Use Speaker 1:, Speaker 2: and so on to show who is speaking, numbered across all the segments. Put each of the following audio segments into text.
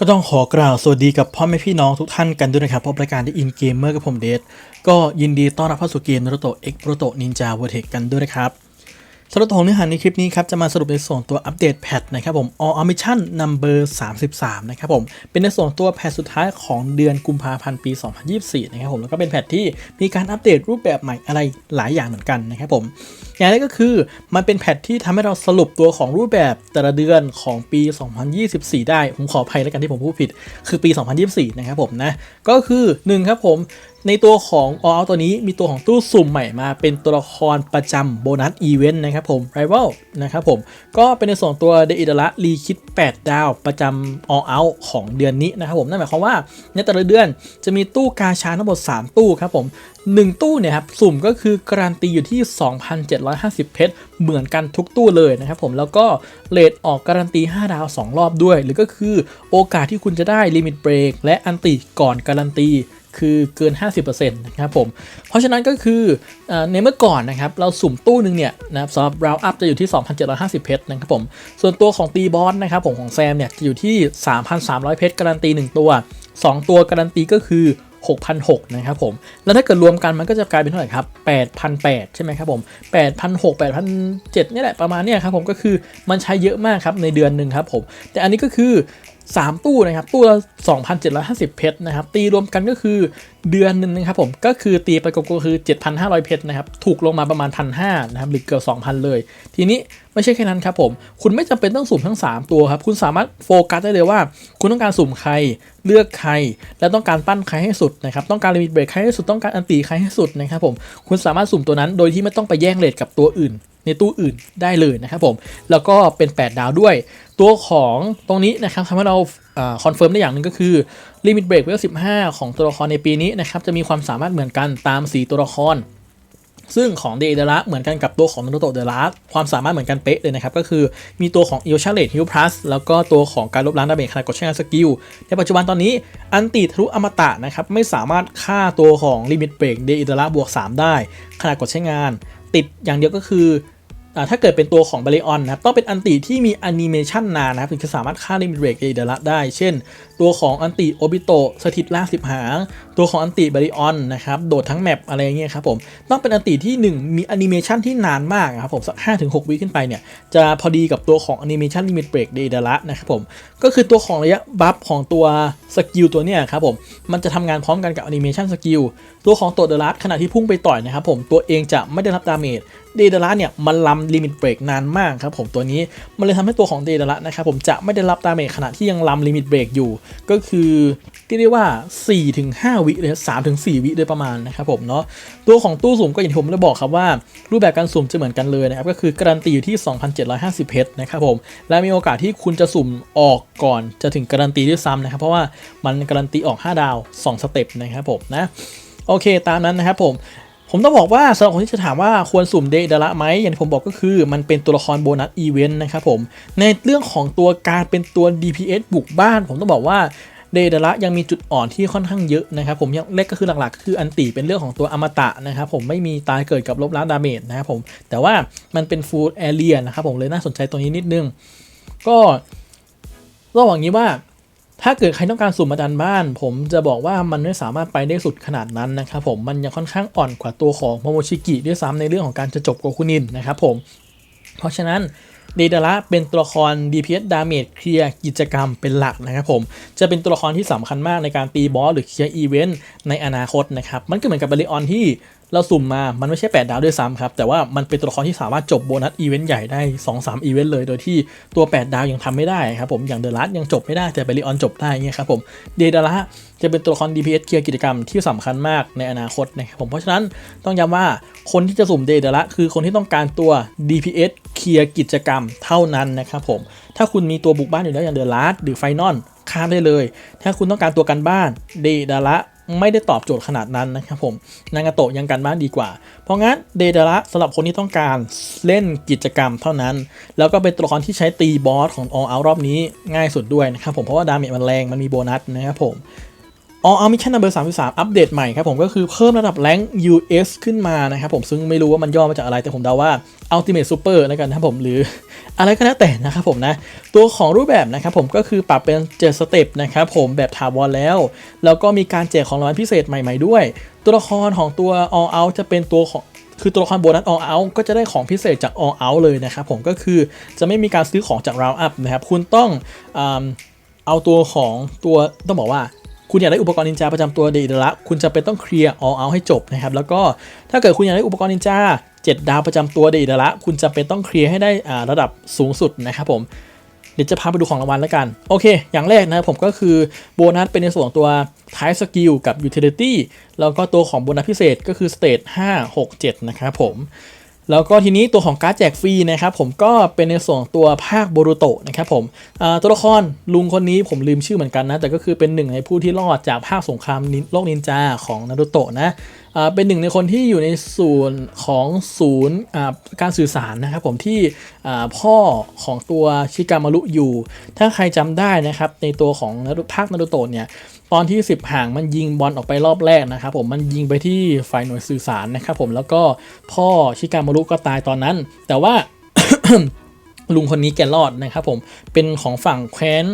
Speaker 1: ก็ต้องขอกล่าวสวัสดีกับพ่อแม่พี่น้องทุกท่านกันด้วยนะครับพบรายการที่อินเกมเมอร์กับผมเดชก็ยินดีต้อนรับเข้าสู่เกมโรโตเอ็กโรโตนินจาเวอร์เทกันด้วยนะครับ สำหรับของเนื้อหาในคลิปนี้ครับจะมาสรุปในส่วนตัวอัปเดตแพทนะครับผม All a m i s s i o n Number 33 นะครับผมเป็นในส่วนตัวแพทสุดท้ายของเดือนกุมภาพันธ์ปี 2024 นะครับผมแล้วก็เป็นแพทที่มีการอัปเดตรูปแบบใหม่อะไรหลายอย่างเหมือนกันนะครับผมอย่างแรกก็คือมันเป็นแพทที่ทำให้เราสรุปตัวของรูปแบบแต่ละเดือนของปี 2024 ได้ ผมขออภัยแล้วกันที่ผมพูดผิด คือปี 2024 นะครับผมนะก็คือ1ครับผมในตัวของ All Out ตัวนี้มีตัวของตู้สุ่มใหม่มาเป็นตัวละครประจำโบนัสอีเวนต์นะครับผม Rival นะครับผม ก็เป็นในส่วนตัวเดอิดาระรีคิด 8 ดาวประจำ All Out ของเดือนนี้นะครับผม นั่นหมายความว่าในแต่ละเดือนจะมีตู้กาชาทั้งหมด 3 ตู้ครับผม 1 ตู้เนี่ยครับ สุ่มก็คือการันตีอยู่ที่ 2,750 เพชรเหมือนกันทุกตู้เลยนะครับผมแล้วก็เลทออกการันตี 5 ดาว 2 รอบด้วย หรือก็คือโอกาสที่คุณจะได้ลิมิตเบรกและอันติก่อนการันตี คือเกิน 50%นะครับผม เพราะฉะนั้นก็คือในเมื่อก่อนนะครับเราสุ่มตู้หนึ่งเนี่ยนะครับสำหรับราวอัพจะอยู่ที่ 2,750 เพชรนะครับผม ส่วนตัวของตีบอสนะครับผมของแซมเนี่ยจะอยู่ที่ 3,300 เพชรการันตี 1 ตัว 2 ตัวการันตีก็คือ6,600นะครับผม แล้วถ้าเกิดรวมกันมันก็จะกลายเป็นเท่าไหร่ครับ8,800ใช่ไหมครับผม8,600 8,700นี่แหละประมาณเนี้ยครับผมก็คือมันใช้เยอะมากครับในเดือนหนึ่งครับผม แต่อันนี้ก็คือ 3 ตู้นะครับ ตู้ละ 2,750 เพชรนะครับ ตีรวมกันก็คือเดือนหนึ่งนะครับผม ก็คือตีไปก็คือ 7,500 เพชรนะครับ ถูกลงมาประมาณ 1,500นะครับ หรือเกือบ 2,000 เลย ทีนี้ไม่ใช่แค่นั้นครับผม คุณไม่จำเป็นต้องสุ่มทั้ง 3 ตัวครับ คุณสามารถโฟกัสได้เลยว่า คุณต้องการสุ่มใคร เลือกใคร และต้องการปั้นใครให้สุดนะครับ ต้องการลิมิตเบรกใครให้สุด ต้องการอันตีใครให้สุดนะครับผม คุณสามารถสุ่มตัวนั้น โดยที่ไม่ต้องไปแย่งเลทกับตัวอื่น ในตู้อื่นได้เลยนะครับผม แล้วก็เป็น 8 ดาวด้วย ตัวของตรงนี้นะครับทำให้เราคอนเฟิร์มได้อย่างหนึ่งก็คือลิมิตเบรกเวล15ของตัวละครในปีนี้นะครับจะมีความสามารถเหมือนกันตาม 4 ตัวละคร ซึ่งของเดเดระเหมือนกันกับตัวของนารูโตะเดระความสามารถเหมือนกันเป๊ะเลยนะครับ ก็คือมีตัวของอิ o ชาเลตฮิลพลัสแล้วก็ตัวของการลบล้างดาเมจขณะกดใช้งานสกิลในปัจจุบันตอนนี้อันติทะลุอมตะนะครับไม่สามารถฆ่าตัวของลิมิตเบรกเดเดระบวก 3 ได้ขณะกดใช้งาน ติดอย่างเดียวก็คือ ถ้าเกิดเป็นตัวของบริออนนะครับต้องเป็นอันติที่มีแอนิเมชันนานนะครับถึงจะสามารถฆ่าลิมิเบรกเอเดระได้ เช่น ตัวของอันติโอบิโตสถิตล่าสิบหาง ตัวของอันติบริออนนะครับโดดทั้งแมปอะไรเงี้ยครับผมต้องเป็นอันติที่ 1 มีแอนิเมชันที่นานมากครับผมสัก5ถึง6วิขึ้นไปเนี่ยจะพอดีกับตัวของแอนิเมชันลิมิตเบรกเอเดระนะครับผมก็คือตัวของระยะบัฟของตัวสกิลตัวเนี้ยครับผมมันจะทำงานพร้อมกันกับแอนิเมชันสกิลตัวของตัวเดลัสขณะที่พุ่งไปต่อยนะครับผมตัวเองจะไม่ได้รับดาเมจเดดาระเนี่ยมันล้ำลิมิตเบรกนานมากครับผมตัวนี้มันเลยทำให้ตัวของเดดาระนะครับผมจะไม่ได้รับดาเมจขณะที่ยังล้ำลิมิตเบรกอยู่ ก็คือที่เรียกว่า4-5วิเลย3-4วิโดยประมาณนะครับผมเนาะตัวของตู้สุ่มก็อย่างที่ผมได้บอกครับว่า รูปแบบการสุ่มจะเหมือนกันเลยนะครับก็คือการันตีอยู่ที่ 2,750 เพชรนะครับผมและมีโอกาสที่คุณจะสุ่มออกก่อนจะถึงการันตีด้วยซ้ำนะครับเพราะว่ามันการันตีออก 5 ดาว 2 สเต็ปนะครับผมนะโอเคตามนั้นนะครับผมผมต้องบอกว่าสำหรับคนที่จะถามว่าควรสุ่มเดดาระไหมอย่างที่ผมบอกก็คือมันเป็นตัวละครโบนัสอีเวนต์นะครับผมในเรื่องของตัวการเป็นตัว DPS บุกบ้าน ผมต้องบอกว่า เดดาระยังมีจุดอ่อนที่ค่อนข้างเยอะนะครับผมอย่างเล็กก็คือหลักๆก็คืออันติเป็นเรื่องของตัวอมตะนะครับผมไม่มีตายเกิดกับลบล้างดาเมจนะครับผมแต่ว่ามันเป็นฟูลแอเรียนะครับผมเลยน่าสนใจตรงนี้นิดนึง ก็ระหว่างนี้ว่าถ้าเกิดใครต้องการสุ่มมาดันบ้าน ผมจะบอกว่ามันไม่สามารถไปได้สุดขนาดนั้นนะครับผมมันยังค่อนข้างอ่อนกว่าตัวของโมโมชิกิด้วยซ้ำในเรื่องของการจะจบโกคุนินนะครับผมเพราะฉะนั้น เดดาระเป็นตัวละคร DPS Damage เคลียร์กิจกรรมเป็นหลักนะครับผม จะเป็นตัวละครที่สำคัญมากในการตีบอสหรือเคลียร์อีเวนต์ในอนาคตนะครับ มันก็เหมือนกับบริออนที่ เราสุ่มมา มันไม่ใช่ 8 ดาวด้วยซ้ำครับ แต่ว่ามันเป็นตัวละครที่สามารถจบโบนัสอีเวนต์ใหญ่ได้ 2-3 อีเวนต์เลย โดยที่ตัว 8 ดาวยังทำไม่ได้ครับผม อย่างเดลัสยังจบไม่ได้ แต่เบริออนจบได้เงี้ยครับผม เดดาระจะเป็นตัวละคร DPS เคลียร์กิจกรรมที่สำคัญมากในอนาคตนะครับผม เพราะฉะนั้นต้องย้ำว่าคนที่จะสุ่มเดดาระคือคนที่ต้องการตัว DPS เคลียร์กิจกรรมเท่านั้นนะครับผม ถ้าคุณมีตัวบุกบ้านอยู่แล้วอย่างเดลัสหรือไฟนอลข้ามได้เลย ถ้าคุณต้องการตัวกันบ้าน เดดาระ ไม่ได้ตอบโจทย์ขนาดนั้นนะครับผมนางาโตะยังกันบ้านดีกว่า เพราะงั้นเดดาระสำหรับคนที่ต้องการเล่นกิจกรรมเท่านั้น แล้วก็เป็นตัวละครที่ใช้ตีบอสของ All Out รอบนี้ง่ายสุดด้วยนะครับผมเพราะว่าดาเมจมันแรงมันมีโบนัสนะครับผมออเอามิชชั่นนัมเบอร์สามสามอัปเดตใหม่ครับผมก็คือเพิ่มระดับแรง US ขึ้นมานะครับผมซึ่งไม่รู้ว่ามันย่อมาจากอะไรแต่ผมเดาว่า Ultimate Super แล้วกันนะครับผมหรือ อะไรก็แล้วแต่นะครับผมนะ ตัวของรูปแบบนะครับผมก็คือปรับเป็น7สเต็ปนะครับผมแบบถาวรแล้ว แล้วก็มีการแจกของรางวัลพิเศษใหม่ ๆด้วย ตัวละครของตัว All Out จะเป็นตัวของคือตัวละครโบนัส all out ก็จะได้ของพิเศษจาก all out เลยนะครับผมก็คือจะไม่มีการซื้อของจาก round up นะครับคุณต้องเอาตัวของตัวต้องบอกว่าคุณอยากได้อุปกรณ์นินจาประจำตัวเดดละ คุณจะเป็นต้องเคลียร์ all out ให้จบนะครับ แล้วก็ถ้าเกิดคุณอยากได้อุปกรณ์นินจา 7 ดาวประจำตัวเดดละคุณจะเป็นต้องเคลียร์ให้ได้ระดับสูงสุดนะครับผมเดี๋ยวจะพาไปดูของรางวัลแล้วกัน โอเค อย่างแรกนะครับผมก็คือโบนัสเป็นในส่วนของตัวท้ายสกิลกับยูทิลิตี้แล้วก็ตัวของโบนัสพิเศษก็คือสเตจ5 6 7 นะครับผม แล้วก็ทีนี้ตัวของการ์ดแจกฟรีนะครับผมก็เป็นในส่วนของตัวภาคโบรูโตะนะครับผมตัวละครลุงคนนี้ผมลืมชื่อเหมือนกันนะ แต่ก็คือเป็นหนึ่งในผู้ที่รอดจากภาคสงครามโลกนินจาของนารูโตะนะเป็นหนึ่งในคนที่อยู่ในส่วนของศูนย์การสื่อสารนะครับผมที่พ่อของตัวชิกามารุอยู่ ถ้าใครจำได้นะครับในตัวของภาคนารูโตะเนี่ย ตอนที่ 10 ห่างมันยิงบอลออกไปรอบแรกนะครับผมมันยิงไปที่ฝ่ายหน่วยสื่อสารนะครับผมแล้วก็พ่อชิกามารุก็ตายตอนนั้น แต่ว่าลุงคนนี้แกรอดนะครับผมเป็นของฝั่งแคว้น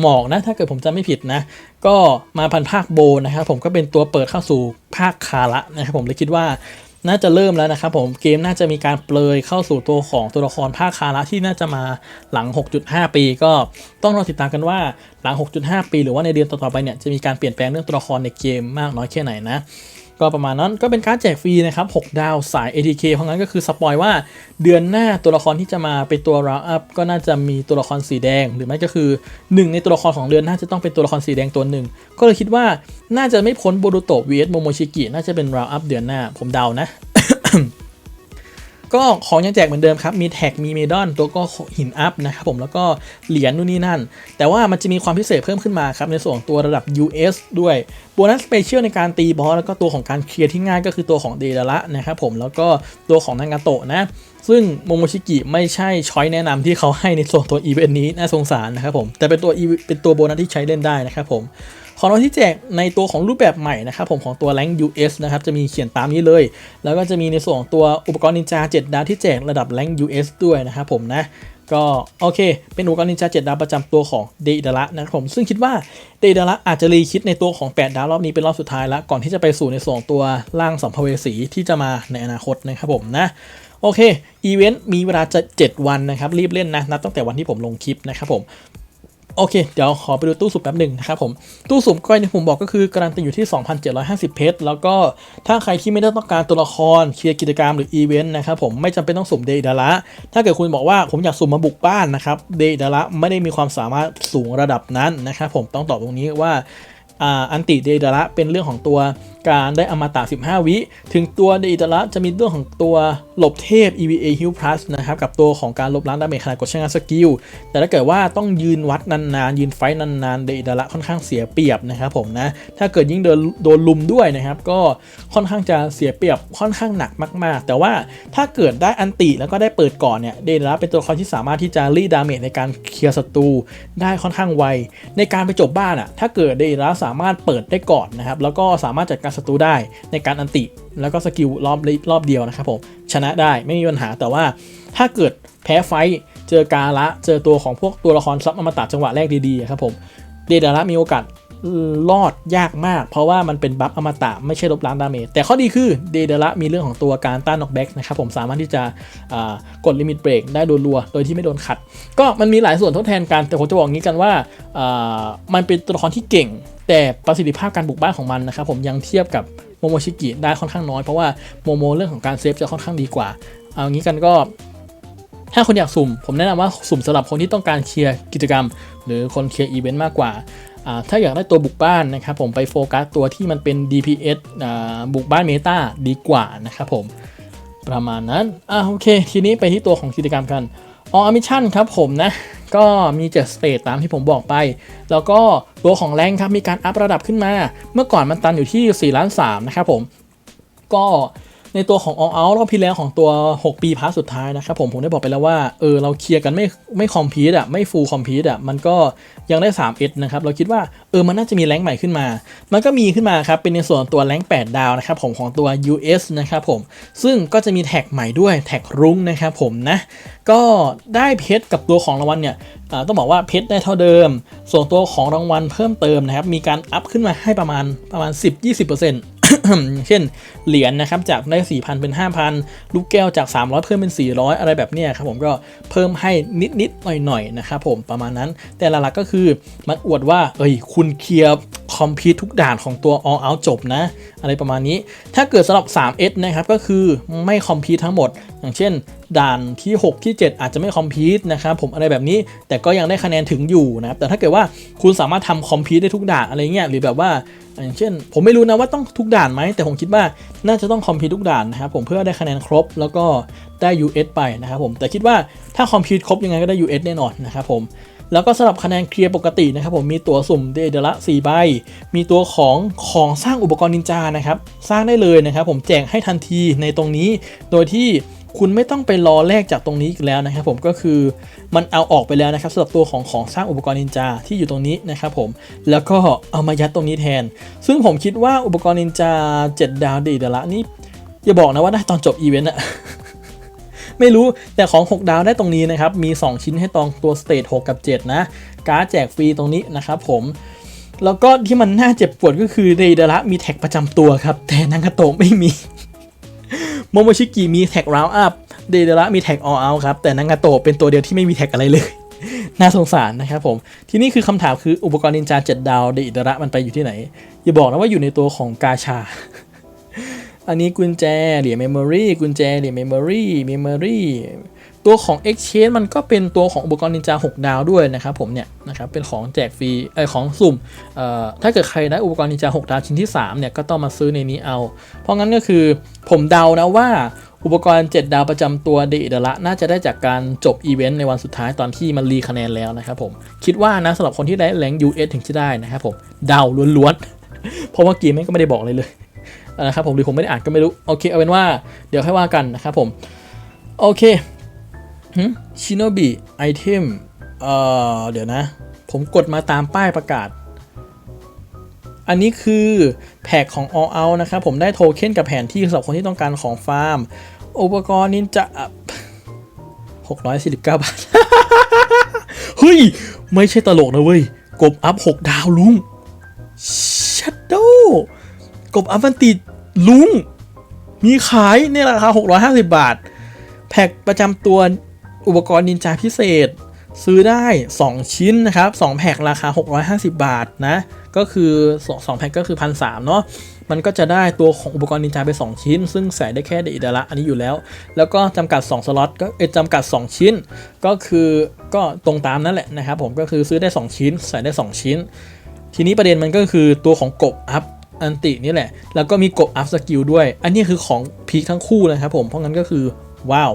Speaker 1: หมอกนะถ้าเกิดผมจำไม่ผิดนะ ก็มาพันภาคโบนะครับผมก็เป็นตัวเปิดเข้าสู่ภาคคาระนะครับผมเลยคิดว่า น่าจะเริ่มแล้วนะครับผมเกมน่าจะมีการเปลยเข้าสู่ตัวของตัวละครภาคคาระที่น่าจะมาหลัง 6.5 ปี ก็ต้องรอติดตามกันว่าหลัง 6.5 ปี หรือว่าในเดือนต่อๆไปเนี่ยจะมีการเปลี่ยนแปลงเรื่องตัวละครในเกมมากน้อยแค่ไหนนะ ก็ประมาณนั้นก็เป็นการแจกฟรีนะครับ 6 ดาวสาย ATK เพราะงั้นก็คือสปอยว่าเดือนหน้าตัวละครที่จะมาเป็นตัวราอัพก็น่าจะมีตัวละครสีแดง หรือไม่ก็คือหนึ่งในตัวละครของเดือนหน้าจะต้องเป็นตัวละครสีแดงตัวหนึ่ง ก็เลยคิดว่าน่าจะไม่พ้นโบรูโตะ vs โมโมชิกิน่าจะเป็นราอัพเดือนหน้าผมเดานะ ก็ของยังแจกเหมือนเดิมครับ มีแท็ก มีเมดอน ตัวก็หินอัพนะครับผม แล้วก็เหรียญนู่นนี่นั่น แต่ว่ามันจะมีความพิเศษเพิ่มขึ้นมาครับ ในส่วนของตัวระดับ US ด้วยโบนัสสเปเชียลในการตีบอส แล้วก็ตัวของการเคลียร์ที่ง่ายก็คือตัวของเดดาระนะครับผม แล้วก็ตัวของนางาโตะนะ ซึ่งโมโมชิกิไม่ใช่ช้อยแนะนำที่เขาให้ในส่วนตัวอีเวนต์นี้น่าสงสารนะครับผม แต่เป็นตัวเป็นตัวโบนัสที่ใช้เล่นได้นะครับผม ของราที่แจกในตัวของรูปแบบใหม่นะครับผมของตัว Rank US นะครับจะมีเขียนตามนี้เลย แล้วก็จะมีในส่วนของตัวอุปกรณ์นินจา 7 ดาวที่แจกระดับ Rank US ด้วยนะครับผมนะก็โอเค เป็นอุปกรณ์นินจา7ดาวประจำตัวของเดดาระนะครับผม ซึ่งคิดว่าเดดาระอาจจะรีคิดในตัวของ 8 ดาวรอบนี้เป็นรอบสุดท้ายล้วก่อนที่จะไปสู่ในส่วนของตัวร่างสัมภเวสีที่จะมาในอนาคตนะครับผมนะ โอเค อีเวนต์มีเวลาจะ 7 วันนะครับ รีบเล่นนะ นับตั้งแต่วันที่ผมลงคลิปนะครับผม โอเค เดี๋ยวขอไปดูตู้สุ่มแป๊บหนึ่งนะครับผม ตู้สุ่มก็อย่างที่ผมบอกก็คือการันตีอยู่ที่ 2,750 เพชร แล้วก็ถ้าใครที่ไม่ได้ต้องการตัวละครเคลียร์กิจกรรมหรืออีเวนต์นะครับผมไม่จำเป็นต้องสุ่มเดย์ดาระถ้าเกิดคุณบอกว่าผมอยากสุ่มมาบุกบ้านนะครับเดย์ดาระไม่ได้มีความสามารถสูงระดับนั้นนะครับผมต้องตอบตรงนี้ว่า อันติเดดระเป็นเรื่องของตัวการได้อมตะ 15 วิ ถึงตัวเดดระจะมีเรื่องของตัวหลบเทพ EVA Heal Plus นะครับ กับตัวของการลบล้างดาเมจขณะกดใช้งานสกิล แต่ถ้าเกิดว่าต้องยืนวัดนานๆ ยืนไฟนานๆ เดดระค่อนข้างเสียเปรียบนะครับผมนะ ถ้าเกิดยิ่งโดนโดนลุมด้วยนะครับ ก็ค่อนข้างจะเสียเปรียบค่อนข้างหนักมาก ๆ แต่ว่าถ้าเกิดได้อันติแล้วก็ได้เปิดก่อนเนี่ย เดดระเป็นตัวละครที่สามารถที่จะรีดดาเมจในการเคลียร์ศัตรูได้ค่อนข้างไว ในการไปจบบ้านอะถ้าเกิดเดดระสามารถเปิดได้ก่อนนะครับ แล้วก็สามารถจัดการศัตรูได้ในการอันติ แล้วก็สกิลรอบรอบเดียวนะครับผมชนะได้ไม่มีปัญหาแต่ว่าถ้าเกิดแพ้ไฟเจอกาละเจอตัวของพวกตัวละครซับอมตะจังหวะแรกดีๆครับผมเดดาระมีโอกาส รอดยากมาก เพราะว่ามันเป็นบัฟอมตะไม่ใช่ลบล้างดาเมจแต่ข้อดีคือเดเดาระมีเรื่องของตัวการต้านน็อกแบ็กนะครับผมสามารถที่จะกดลิมิตเบรกได้รัวๆโดยที่ไม่โดนขัด ก็มันมีหลายส่วนทดแทนกัน แต่ผมจะบอกงี้กันว่ามันเป็นตัวละครที่เก่ง แต่ประสิทธิภาพการบุกบ้านของมันนะครับผมยังเทียบกับโมโมชิกิได้ค่อนข้างน้อยเพราะว่าโมโมเรื่องของการเซฟจะค่อนข้างดีกว่าเอางี้กันก็ถ้าคนอยากสุ่ม ผมแนะนำว่าสุ่มสำหรับคนที่ต้องการเคลียร์กิจกรรม หรือคนเคลียร์อีเวนต์มากกว่า ถ้าอยากได้ตัวบุกบ้านนะครับผมไปโฟกัสตัวที่มันเป็น DPS บุกบ้านเมตาดีกว่านะครับผมประมาณนั้นอ่าโอเค ทีนี้ไปที่ตัวของกิจกรรมกันออมิชชั่นครับผมนะ ก็มี7สเตจตามที่ผมบอกไป แล้วก็ตัวของแรงครับมีการอัประดับขึ้นมา เมื่อก่อนมันตันอยู่ที่4ล้าน3นะครับผม ก็ ในตัวของ all out รอบที่แล้วของตัว 6 ปีพาร์ทสุดท้ายนะครับผมผมได้บอกไปแล้วว่าเออเราเคลียร์กันไม่ไม่คอมพีตอะไม่ฟูลคอมพีตอะมันก็ยังได้ 3 s นะครับเราคิดว่าเออมันน่าจะมีแรงใหม่ขึ้นมา มันก็มีขึ้นมาครับเป็นในส่วนตัวแรง8 ดาวนะครับผมของตัว US นะครับผมซึ่งก็จะมีแท็กใหม่ด้วยแท็กรุ้งนะครับผมนะก็ได้เพชรกับตัวของรางวัลเนี่ยอ่าต้องบอกว่าเพชรได้เท่าเดิม ส่วนตัวของรางวัลเพิ่มเติมนะครับมีการอัพขึ้นมาให้ประมาณประมาณ 10-20% เช่นเหรียญนะครับจากได้ 4,000 เป็น 5,000 ลูกแก้วจาก 300 เพิ่มเป็น 400 อะไรแบบเนี้ยครับผมก็เพิ่มให้นิดๆหน่อยๆนะครับผมประมาณนั้น แต่หลักๆก็คือมันอวดว่าเอ้ยคุณเคลียร์คอมพิวทุกด่านของตัว all out จบนะ อะไรประมาณนี้ ถ้าเกิดสำหรับ 3S นะครับก็คือไม่คอมพิวทั้งหมด อย่างเช่นด่านที่ 6 ที่ 7 อาจจะไม่คอมพิวนะครับผมอะไรแบบนี้แต่ก็ยังได้คะแนนถึงอยู่นะครับแต่ถ้าเกิดว่าคุณสามารถทำคอมพิวได้ทุกด่านอะไรเงี้ยหรือแบบว่าอย่างเช่น ผมไม่รู้นะว่าต้องทุกด่านไหมแต่ผมคิดว่าน่าจะต้องคอมพิวทุกด่านนะครับผมเพื่อได้คะแนนครบแล้วก็ได้ US ไปนะครับผมแต่คิดว่าถ้าคอมพิวครบยังไงก็ได้ US แน่นอนนะครับผมแล้วก็สำหรับคะแนนเคลียร์ปกตินะครับผมมีตัวสุ่มเดละ4ใบ มีตัวของของสร้างอุปกรณ์นินจานะครับ สร้างได้เลยนะครับผมแจกให้ทันทีในตรงนี้ โดยที่ คุณไม่ต้องไปรอแลกจากตรงนี้อีกแล้วนะครับผมก็คือมันเอาออกไปแล้วนะครับสำหรับตัวของของสร้างอุปกรณ์นินจาที่อยู่ตรงนี้นะครับผมแล้วก็เอามายัดตรงนี้แทน ซึ่งผมคิดว่าอุปกรณ์นินจา 7 ดาวดีเดละนี่อย่าบอกนะว่าได้ตอนจบอีเวนต์อะไม่รู้แต่ของ 6 ดาวได้ตรงนี้นะครับ มี 2 ชิ้นให้ตองตัวสเตจ6กับ 7 นะ การ์ดแจกฟรีตรงนี้นะครับผม แล้วก็ที่มันน่าเจ็บปวดก็คือเดเดระมีแท็กประจำตัวครับ แต่นังกาโตไม่มี โมโมชิกิมีแท็กราวอัพเดเดระมีแท็กออลเอาครับ แต่นางาโตะเป็นตัวเดียวที่ไม่มีแท็กอะไรเลย น่าสงสารนะครับผม ที่นี่คือคำถามคืออุปกรณ์นินจา7ดาวเดเดระมันไปอยู่ที่ไหน อย่าบอกนะว่าอยู่ในตัวของกาชา อันนี้กุญแจเหรียญเมมโมรีกุญแจเหรียญเมมโมรีเมมโมรี ตัวของ Exchange มันก็เป็นตัวของอุปกรณ์นินจา 6 ดาวด้วยนะครับผมเนี่ยนะครับเป็นของแจกฟรีไอของสุ่มเอ่อถ้าเกิดใครได้อุปกรณ์นินจา 6 ดาวชิ้นที่ 3 เนี่ยก็ต้องมาซื้อในนี้เอา เพราะงั้นก็คือผมเดานะว่าอุปกรณ์ 7 ดาวประจำตัวเดอิดละน่าจะได้จากการจบอีเวนต์ในวันสุดท้ายตอนที่มันรีคะแนนแล้วนะครับผม คิดว่านะสำหรับคนที่ได้แรง US ถึงจะได้นะครับผมเดาล้วนๆ เพราะว่าเกมแม่ก็ไม่ได้บอกเลยเลยนะครับผมหรือผมไม่ได้อ่านก็ไม่รู้ โอเคเอาเป็นว่าเดี๋ยวค่อยว่ากันนะครับผม โอเค ชิโนบิไอเทมเอ่อเดี๋ยวนะ ผมกดมาตามป้ายประกาศ อันนี้คือแพ็กของ All Out นะครับ ผมได้โทเค็นกับแผนที่สำหรับคนที่ต้องการของฟาร์ม อุปกรณ์นินจา649 บาท เฮ้ย ไม่ใช่ตลกนะเว้ย กบอัพ 6 ดาวลุง Shadow กบอัฟฟันติดลุง มีขายในราคา 650 บาท แพ็กประจำตัว อุปกรณ์นินจาพิเศษ ซื้อได้ 2 ชิ้นนะครับ 2 แพ็กราคา 650 บาทนะ ก็คือ 2 แพ็กก็คือ1,300เนาะมันก็จะได้ตัวของอุปกรณ์นินจาไป 2 ชิ้น ซึ่งใส่ได้แค่เดอิดาระอันนี้อยู่แล้ว แล้วก็จำกัด 2 สล็อตก็เอจำกัด 2 ชิ้น ก็คือก็ตรงตามนั่นแหละนะครับผมก็คือซื้อได้ 2 ชิ้น ใส่ได้ 2 ชิ้น ทีนี้ประเด็นมันก็คือตัวของกบอัพอันตินี่แหละ แล้วก็มีกบอัพสกิลด้วย อันนี้คือของพีคทั้งคู่นะครับผมเพราะงั้นก็คือว้าว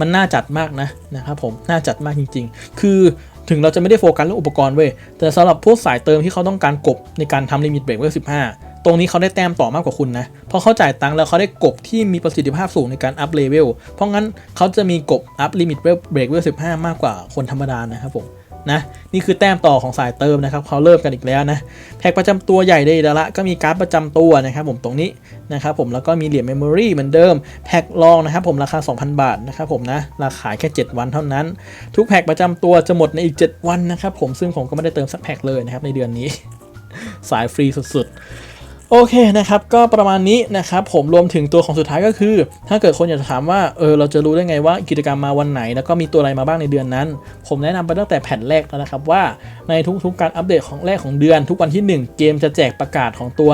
Speaker 1: มันน่าจัดมากนะนะครับผมน่าจัดมากจริง ๆ คือถึงเราจะไม่ได้โฟกัสเรื่องอุปกรณ์เว้ยแต่สำหรับพวกสายเติมที่เขาต้องการกบในการทำลิมิตเบรกเวล15ตรงนี้เขาได้แต้มต่อมากกว่าคุณนะ เพราะเขาจ่ายตังค์แล้วเขาได้กบที่มีประสิทธิภาพสูงในการอัพเลเวล เพราะงั้นเขาจะมีกบอัพลิมิตเบรกเวล15มากกว่าคนธรรมดานะครับผม นะนี่คือแต้มต่อของสายเติมนะครับเขาเริ่มกันอีกแล้วนะแพ็กประจำตัวใหญ่ได้แล้วละก็มีการ์ดประจำตัวนะครับผมตรงนี้นะครับผมแล้วก็มีเหรียญเมมโมรีเหมือนเดิมแพ็กลองนะครับผมราคา 2,000 บาทนะครับผมนะราคาแค่ 7 วันเท่านั้น ทุกแพ็กประจำตัวจะหมดในอีก 7 วันนะครับผมซึ่งผมก็ไม่ได้เติมสักแพ็กเลยนะครับในเดือนนี้ สายฟรีสุดๆ โอเคนะครับก็ประมาณนี้นะครับผมรวมถึงตัวของสุดท้ายก็คือ ถ้าเกิดคนอยากจะถามว่าเออเราจะรู้ได้ไงว่ากิจกรรมมาวันไหน แล้วก็มีตัวอะไรมาบ้างในเดือนนั้น ผมแนะนำไปตั้งแต่แผ่นแรกแล้วนะครับว่าในทุกๆการอัปเดตของแรกของเดือน ทุกวันที่ 1 เกมจะแจกประกาศของตัว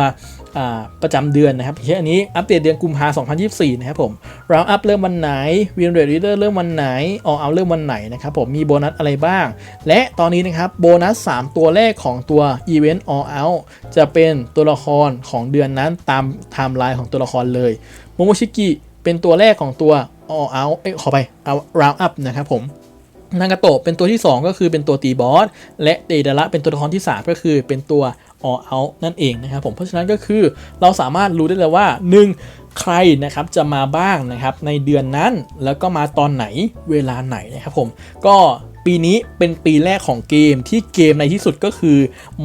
Speaker 1: ประจำเดือนนะครับเช่นอันนี้อัปเดตเดือนกุมภาพันธ์2024 นะครับผมเราอัพเริ่มวันไหนวีนเรดรีเดอร์เริ่มวันไหนออเอาเริ่มวันไหนนะครับผมมีโบนัสอะไรบ้าง และตอนนี้นะครับโบนัส 3 ตัวแรกของตัว Event All Out จะเป็นตัวละครของเดือนนั้นตามไทม์ไลน์ของตัวละครเลยโมโมชิกิเป็นตัวแรกของตัว All Out เอ้ยขอไปเอา Round Up นะครับผม นางาโตะเป็นตัวที่ 2 ก็คือเป็นตัวตีบอส และเดดาระเป็นตัวละครที่ 3 ก็คือเป็นตัว all out นั่นเองนะครับผมเพราะฉะนั้นก็คือเราสามารถรู้ได้เลยว่า 1. ใครนะครับจะมาบ้างนะครับในเดือนนั้นแล้วก็มาตอนไหนเวลาไหนนะครับผมก็ปีนี้เป็นปีแรกของเกมที่เกมในที่สุดก็คือ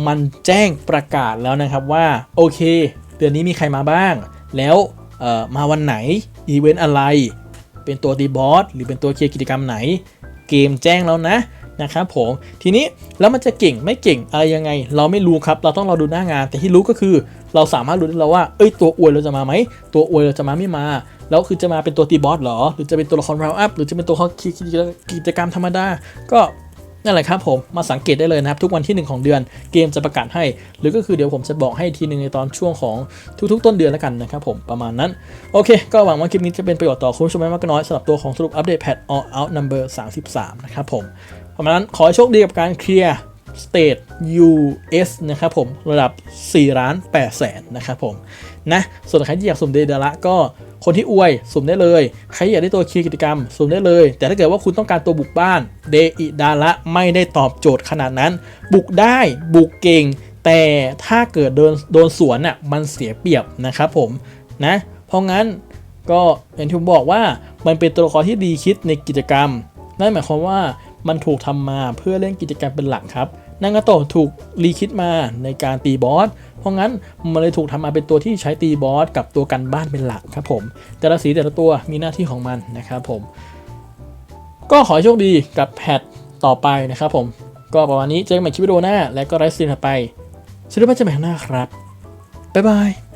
Speaker 1: มันแจ้งประกาศแล้วนะครับว่า โอเค เดือนนี้มีใครมาบ้าง แล้วมาวันไหนอีเวนต์อะไร เป็นตัวตีบอสหรือเป็นตัวเคลียร์กิจกรรมไหน เกมแจ้งแล้วนะนะครับผมทีนี้แล้วมันจะเก่งไม่เก่งอะไรยังไง เราไม่รู้ครับ เราต้องรอดูหน้างาน แต่ที่รู้ก็คือ เราสามารถรู้ได้แล้วว่าเอ้ยตัวอวยเราจะมาไหมตัวอวยเราจะมาไม่มา แล้วคือจะมาเป็นตัวตีบอสหรอ หรือจะเป็นตัวละครราวอัพหรือจะเป็นตัวกิจกรรมธรรมดาก็ นั่นแหละครับผมมาสังเกตได้เลยนะครับ ทุกวันที่ 1 ของเดือนเกมจะประกาศให้ หรือก็คือเดี๋ยวผมจะบอกให้ทีหนึ่งในตอนช่วงของทุกๆ ต้นเดือนแล้วกันนะครับผมประมาณนั้น โอเค ก็หวังว่าคลิปนี้จะเป็นประโยชน์ต่อคุณผู้ชมไม่มากก็น้อยสำหรับตัวของสรุปอัปเดตแพท all out number 33 นะครับผมประมาณนั้นขอให้โชคดีกับการเคลียร์สเตท US นะครับผมระดับ4ล้าน8แสนนะครับผมนะส่วนใครที่อยากสุ่มเดดาระก็ คนที่อวยสุ่มได้เลย ใครอยากได้ตัวคีย์กิจกรรม สุ่มได้เลย แต่ถ้าเกิดว่าคุณต้องการตัวบุกบ้านเดอิดาระไม่ได้ตอบโจทย์ขนาดนั้น บุกได้บุกเก่ง แต่ถ้าเกิดโดนโดนสวนอะมันเสียเปรียบนะครับผมนะเพราะงั้นก็อย่างที่ผมบอกว่ามันเป็นตัวละครที่ดีคิดในกิจกรรมนั่นหมายความว่ามันถูกทำมาเพื่อเล่นกิจกรรมเป็นหลักครับ นางาโตะถูกรีคิดมาในการตีบอส เพราะงั้นมันเลยถูกทำมาเป็นตัวที่ใช้ตีบอสกับตัวกันบ้านเป็นหลักครับผม แต่ละสีแต่ละตัวมีหน้าที่ของมันนะครับผม ก็ขอโชคดีกับแพทต่อไปนะครับผม ก็ประมาณนี้เจอกันใหม่คลิปวิดีโอหน้า และก็ไลฟ์สตรีมถัดไปสวัสดีครับเจอกันใหม่ข้างหน้าครับ บ๊ายบาย